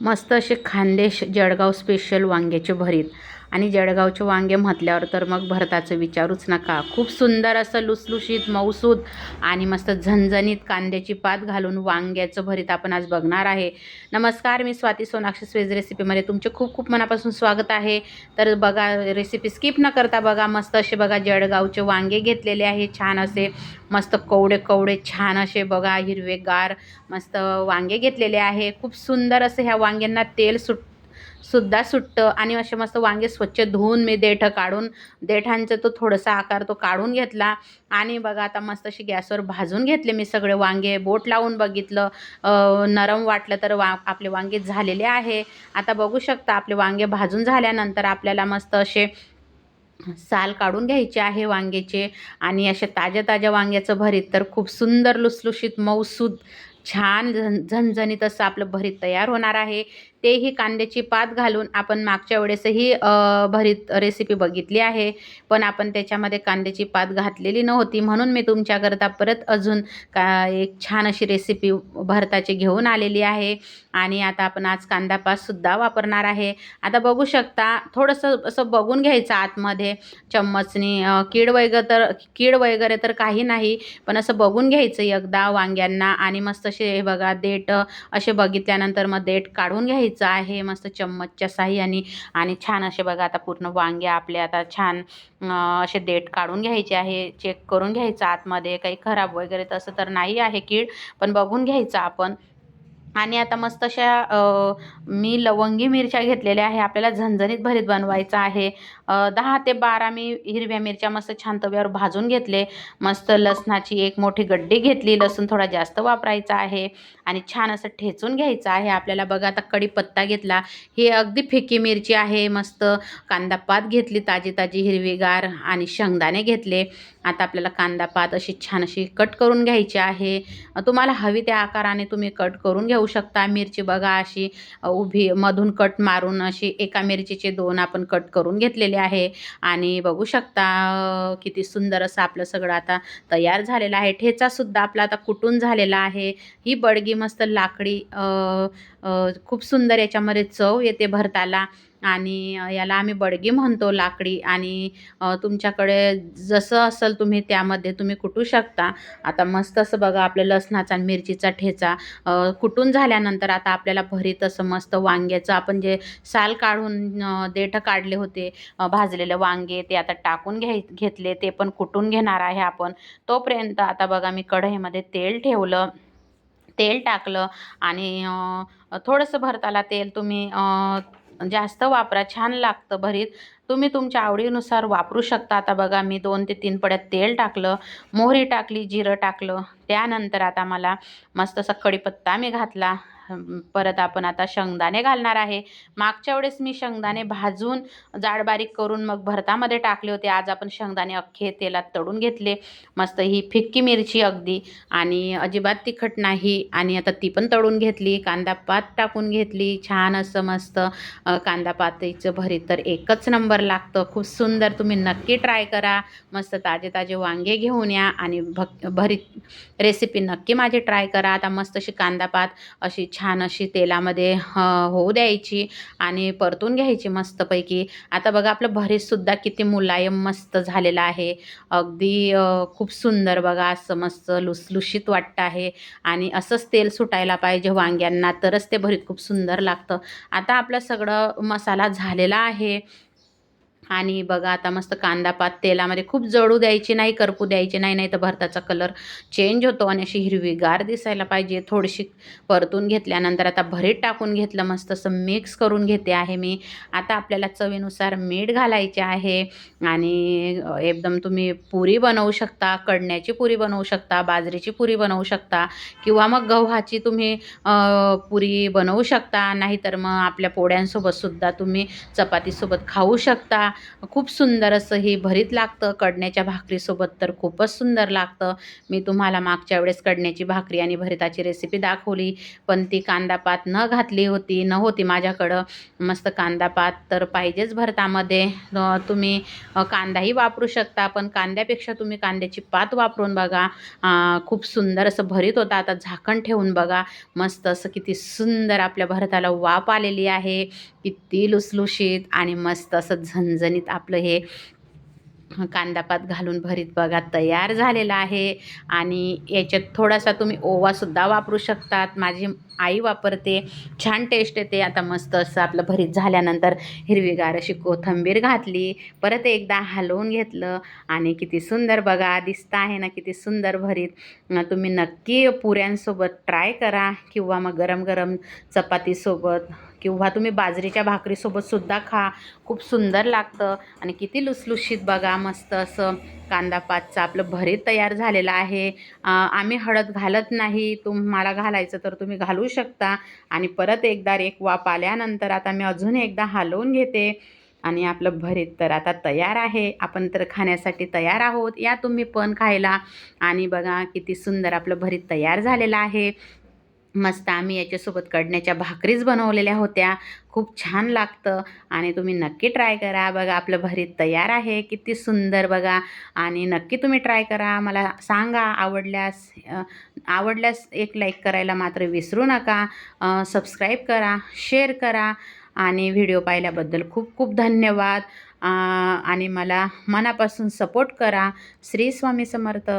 मस्त असे खानदेश जळगाव स्पेशल वांग्याचे भरीत. आणि जळगावचे वांगे म्हटल्यावर तर मग भरताचं विचारूच नका. खूप सुंदर असं लुसलुशीत मऊसूद आणि मस्त झणझणीत कांद्याची पात घालून वांग्याचं भरीत आपण आज बघणार आहे. नमस्कार मी स्वाती सोनाक्षी स्वेज रेसिपीमध्ये तुमचे खूप खूप मनापासून स्वागत आहे. तर बघा रेसिपी स्किप न करता बघा मस्त असे बघा जळगावचे वांगे घेतलेले आहे. छान असे मस्त कवडे कवडे छान असे बघा हिरवेगार मस्त वांगे घेतलेले आहे. खूप सुंदर असं ह्या वांग्यांना तेल सुट सुद्धा सुटतं आणि असे मस्त वांगे स्वच्छ धुवून मी देठ काढून देठांचा तो थोडासा आकार तो काढून घेतला. आणि बघा आता मस्त अशी गॅसवर भाजून घेतले मी सगळे वांगे. बोट लावून बघितलं. नरम वाटलं तर वा आपले वांगे झालेले आहे. आता बघू शकता आपले वांगे भाजून झाल्यानंतर आपल्याला मस्त असे साल काढून घ्यायचे आहे वांग्याचे आणि असे ताज्या ताज्या वांग्याचं भरीत तर खूप सुंदर लुसलुशीत मऊसूद छान झण झणझणीत असं आपलं भरीत तयार होणार आहे. तेही कांद्याची पात घालून आपण मागच्या वेळेसही भरीत रेसिपी बघितली आहे. पण आपण त्याच्यामध्ये कांद्याची पात घातलेली नव्हती. म्हणून मी तुमच्याकरता परत अजून का एक छान अशी रेसिपी भरताची घेऊन आलेली आहे. आणि आता आपण आज कांदा पातसुद्धा वापरणार आहे. आता बघू शकता थोडंसं असं बघून घ्यायचं आतमध्ये. चम्मचनी कीड वगैरे तर कीड वगैरे तर काही नाही. पण असं बघून घ्यायचं एकदा वांग्यांना. आणि मस्त असे हे बघा देठ असे बघितल्यानंतर मग देठ काढून घ्यायचं. आहे मस्त चम्मचच्या साह्याने. आणि छान असे बघा आता पूर्ण वांगे आपले आता छान असे देठ काढून घ्यायचे आहे चेक करून घ्यायचं आतमध्ये. काही खराब वगैरे तसं तर नाही आहे कीड पण बघून घ्यायचं आपण. आणि आता मस्त अशा मी लवंगी मिरच्या घेतलेल्या आहे. आपल्याला झणझणीत भरीत बनवायचं आहे. दहा ते बारा मी हिरव्या मिरच्या मस्त छान तव्यावर भाजून घेतले. मस्त लसणाची एक मोठी गड्डी घेतली. लसूण थोडा जास्त वापरायचा आहे. आणि छान असं ठेचून घ्यायचं आहे. आपल्याला बघा आता कढीपत्ता घेतला. ही अगदी फिकी मिरची आहे. मस्त कांदापात घेतली ताजी ताजी हिरवीगार आणि शेंगदाणे घेतले. आता आपल्याला कांदा पात अशी छान अशी कट करून घ्यायची आहे. तुम्हाला हवी त्या आकाराने तुम्ही कट करून घेऊ शकता. मिरची बघा अशी उभी मधून कट मारून अशी एका मिरचीचे दोन आपण कट करून घेतलेले आहे. आणि बघू शकता किती सुंदर असं आपलं सगळं आता तयार झालेलं आहे. ठेचासुद्धा आपला आता कुटून झालेला आहे. ही बडगी मस्त लाकडी खूप सुंदर याच्यामध्ये चव येते भरताला. आणि याला आम्ही बडगी म्हणतो लाकडी आणि तुमच्याकडे जसं असेल तुम्ही त्यामध्ये तुम्ही कुटू शकता. आता मस्त असं बघा आपल्या लसणाचा आणि मिरचीचा ठेचा कुटून झाल्यानंतर आता आपल्याला भरीत असं मस्त वांग्याचं आपण जे साल काढून देठं काढले होते भाजलेले वांगे ते आता टाकून घ्याय घेतले ते पण कुटून घेणार आहे आपण. तोपर्यंत आता बघा मी कढईमध्ये तेल ठेवलं तेल टाकलं आणि थोडंसं भरताला तेल तुम्ही जास्त वापरा छान लागतं भरीत. तुम्ही तुमच्या आवडीनुसार वापरू शकता. आता बघा मी दोन ते तीन पड्यात तेल टाकलं मोहरी टाकली जिरं टाकलं. त्यानंतर आता मला मस्त असा कढीपत्ता मी घातला. परत आपण आता शेंगदाणे घालणार आहे. मागच्या वेळेस मी शेंगदाणे भाजून जाड बारीक करून मग भरतामध्ये टाकले होते. आज आपण शेंगदाणे अख्खे तेलात तळून घेतले. मस्त ही फिक्की मिरची अगदी आणि अजिबात तिखट नाही आणि आता ती पण तळून घेतली. कांदा पात टाकून घेतली. छान असं मस्त कांदापातीचं कांदा पातीचं भरीत तर एकच नंबर लागतं. खूप सुंदर तुम्ही नक्की ट्राय करा. मस्त ताजे ताजे वांगे घेऊन या आणि भक भरीत रेसिपी नक्की माझी ट्राय करा. आता मस्त अशी कांदा पात अशी छान अशी तेलामध्ये होऊ द्यायची आणि परतून घ्यायची मस्तपैकी. आता बघा आपलं भरीतसुद्धा किती मुलायम मस्त झालेलं आहे. अगदी खूप सुंदर बघा असं मस्त लुसलुशीत वाटतं आहे. आणि असंच तेल सुटायला पाहिजे वांग्यांना तरच ते भरीत खूप सुंदर लागतं. आता आपलं सगळं मसाला झालेला आहे. आणि बघा आता मस्त कांदा पात तेलामध्ये खूप जळू द्यायची नाही करपू द्यायची नाही नाही तर भरताचा कलर चेंज होतो आणि अशी हिरवीगार दिसायला पाहिजे. थोडीशी परतून घेतल्यानंतर आता भरीत टाकून घेतलं मस्त असं मिक्स करून घेते आहे मी. आता आपल्याला चवीनुसार मीठ घालायचे आहे आणि एकदम तुम्ही पुरी बनवू शकता कडण्याची पुरी बनवू शकता बाजरीची पुरी बनवू शकता किंवा मग गव्हाची तुम्ही पुरी बनवू शकता. नाहीतर मग आपल्या पोळ्यांसोबतसुद्धा तुम्ही चपातीसोबत खाऊ शकता. खूप सुंदर असं ही भरीत लागतं. कडण्याच्या भाकरीसोबत तर खूपच सुंदर लागतं. मी तुम्हाला मागच्या वेळेस कडण्याची भाकरी आणि भरिताची रेसिपी दाखवली पण ती कांदापात न घातली होती न होती माझ्याकडं. मस्त कांदापात तर पाहिजेच भरतामध्ये. तुम्ही कांदाही वापरू शकता पण कांद्यापेक्षा तुम्ही कांद्याची पात वापरून बघा. खूप सुंदर असं भरीत होतं. आता झाकण ठेवून बघा. मस्त असं किती सुंदर आपल्या भरताला वाफ आलेली आहे. किती लुसलुशीत आणि मस्त असं झणझणीत आपलं हे कांदापात घालून भरीत बघा तयार झालेला आहे. आणि याच्यात थोडासा तुम्ही ओवासुद्धा वापरू शकतात. माझी आई वापरते छान टेस्ट येते. आता मस्त असं आपलं भरीत झाल्यानंतर हिरवीगार अशी कोथिंबीर घातली परत एकदा हलवून घेतलं आणि किती सुंदर बघा दिसतं आहे ना किती सुंदर भरीत. तुम्ही नक्की पुऱ्यांसोबत ट्राय करा किंवा मग गरम गरम चपातीसोबत किंवा तुम्ही बाजरीच्या भाकरीसोबत सुद्धा खा. खूप सुंदर लागतं. आणि किती लुसलुशीत बघा मस्त असं कांदा पातचं आपलं भरीत तयार झालेलं आहे. आम्ही हळद घालत नाही. तुम्हाला घालायचं तर तुम्ही घालू शकता. आणि परत एकदा एक वाप आल्यानंतर आता मी अजून एकदा हलवून घेते. आणि आपलं भरीत तर आता तयार आहे. आपण तर खाण्यासाठी तयार आहोत. या तुम्ही पण खायला. आणि बघा किती सुंदर आपलं भरीत तयार झालेलं आहे. मस्त आम्ही याच्यासोबत कडण्याच्या भाकरीच बनवलेल्या होत्या. खूप छान लागतं आणि तुम्ही नक्की ट्राय करा. बघा आपलं भरीत तयार आहे. किती सुंदर बघा. आणि नक्की तुम्ही ट्राय करा. मला सांगा आवडल्यास आवडल्यास एक लाईक करायला मात्र विसरू नका. सबस्क्राईब करा शेअर करा. आणि व्हिडिओ पाहिल्याबद्दल खूप खूप धन्यवाद. आणि मला मनापासून सपोर्ट करा. श्री स्वामी समर्थ.